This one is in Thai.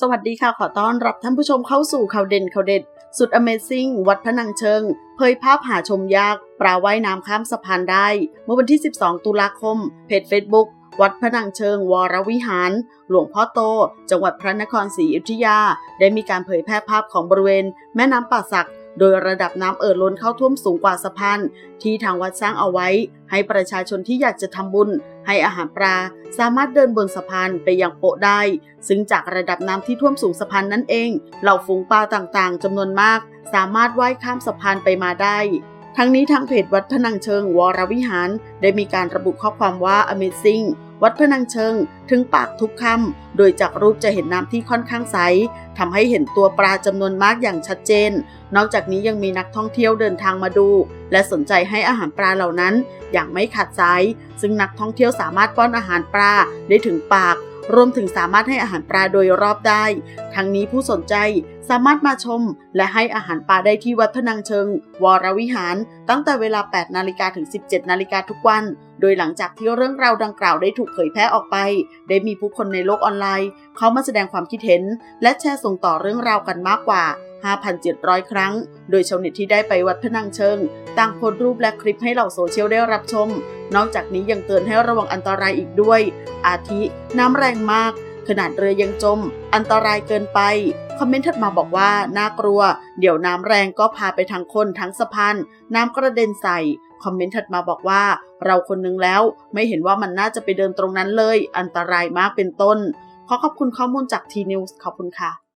สวัสดีค่ะ ขอต้อนรับท่านผู้ชมเข้าสู่ข่าวเด่นข่าวเด็ด สุด Amazing วัดพระนังเชิง เผยภาพหาชมยาก ปลาว่ายน้ำข้ามสะพานได้ เมื่อวันที่ 12 ตุลาคม เพจ Facebook วัดพระนังเชิง วรวิหาร หลวงพ่อโต จังหวัดพระนครศรีอยุธยา ได้มีการเผยแพร่ภาพของบริเวณ แม่น้ำป่าสัก โดยระดับน้ำเอ่อล้นเข้าท่วมสูงกว่าสะพานที่ทางวัดสร้างเอาไว้ ให้ประชาชนที่อยากจะทำบุญ ให้อาหารปลาสามารถเดินบนสะพานไปยังโปะได้ ซึ่งจากระดับน้ำที่ท่วมสูงสะพานนั่นเอง เหล่าฝูงปลาต่างๆจำนวนมาก สามารถว่ายข้ามสะพานไปมาได้ ทั้งนี้ทางเพจวัดพนังเชิงวรวิหาร ได้มีการระบุข้อความว่า Amazing วัดพนังเชิง ถึงปากทุกคำ โดยจากรูปจะเห็นน้ำที่ค่อนข้างใสทำให้เห็นตัวปลาจำนวนมากอย่างชัดเจน นอกจากนี้ยังมีนักท่องเที่ยวเดินทางมาดู และสนใจให้อาหารปลาเหล่านั้น อย่างไม่ขาดสาย ซึ่งนักท่องเที่ยวสามารถป้อนอาหารปลาได้ถึงปาก รวมถึงสามารถให้อาหารปลาโดยรอบได้ ทั้งนี้ผู้สนใจสามารถมาชม และให้อาหารปลาได้ที่วัดพนังเชิง วรวิหาร ตั้งแต่เวลา 8 นาฬิกาถึง 17 นาฬิกาทุกวัน ดยหลังจากที่เรื่องราวดังกล่าวได้ถูกเผยแพร่ออกไป ได้มีผู้คนในโลกออนไลน์ เข้ามาแสดงความคิดเห็น และแชร์ส่งต่อเรื่องราวกันมากกว่า 5,700 ครั้ง โดยชาวเน็ตที่ได้ไปวัดพนังเชิง ต่างโพสต์รูปและคลิปให้เหล่าโซเชียลได้รับชม นอกจากนี้ยังเตือนให้ระวังอันตรายอีกด้วย อาทิ น้ำแรงมาก ขนาดเรือยังจม อันตรายเกินไป คอมเมนต์ถัดมาบอกว่า น่ากลัว เดี๋ยวน้ำแรงก็พาไปทั้งคนทั้งสะพานน้ำกระเด็นใส่ คอมเมนต์ถัดมาบอกว่า เราคนนึงแล้ว ไม่เห็นว่ามันน่าจะไปเดินตรงนั้นเลย อันตรายมากเป็นต้น ขอขอบคุณข้อมูลจากทีนิวส์ขอบคุณค่ะ